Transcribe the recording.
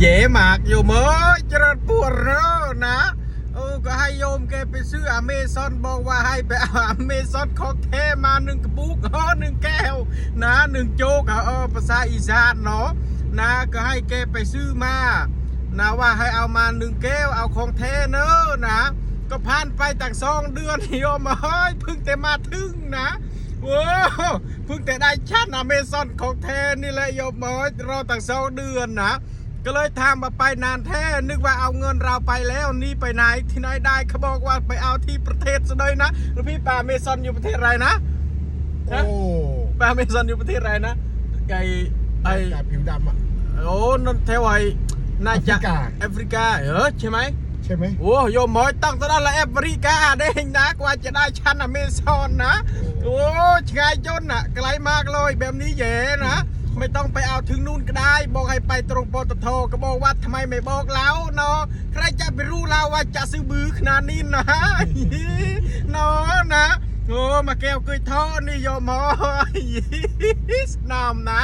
เย่หมากอยู่เมื่อจรดปวดเรอนะเออก็ให้โยมแกไปซื้ออเมซอนบอกว่าให้ไปเอาอเมซอนของแท้มาหนึ่งกระปุกเออหนึ่งแก้ว นะหนึ่งโจกอะเออภาษาอีสานเนาะนะก็ให้แกไปซื้อมานะว่าให้เอามาหนึ่งแก้วเอาของแท้เนอะนะ ก็ผ่านไปตั้งสองเดือนโยมเฮ้ยเพิ่งแต่มาถึงนะโว้าวเพิ่งแต่ได้ชั้นอเมซอนของแท้นี่แหละโยมเฮ้ยรอตั้งสองเดือนนะ ก็เลยถามมาไปนานแท้นึกว่าเอาเงินเราไปแล้วนี่ไปไหนที่ไหนได้เขาบอกว่าไปเอาที่ประเทศซะเลยนะแล้วพี่ป่าเมซอนอยู่ประเทศอะไรนะโอ้ป่าเมซอนอยู่ประเทศอะไรนะไอไอไอ้ผิวดำอะโอ้นนแถวไอน่าจะแอฟริกาแอฟริกาเออใช่ไหมใช่ไหมโอ้โยมหมอยตั้งแตอนนั้นละแอฟริกาได้นะกว่าจะได้ชั้นอเมซอนนะโอ้ชายจนน่ะไกลมากเลยแบบนี้แย่นะ ไม่ต้องไปเอาถึงนู่นก็ได้ บอกให้ไปตรงปตทก็บอกว่าทำไมไม่บอกเราเนาะใครจะไปรู้เราว่าจะซื้อบื้อขนาดนี้นะเนาะนะโอ้มาแก้วกุยทอดนี่โยมหมอยน้ำนะ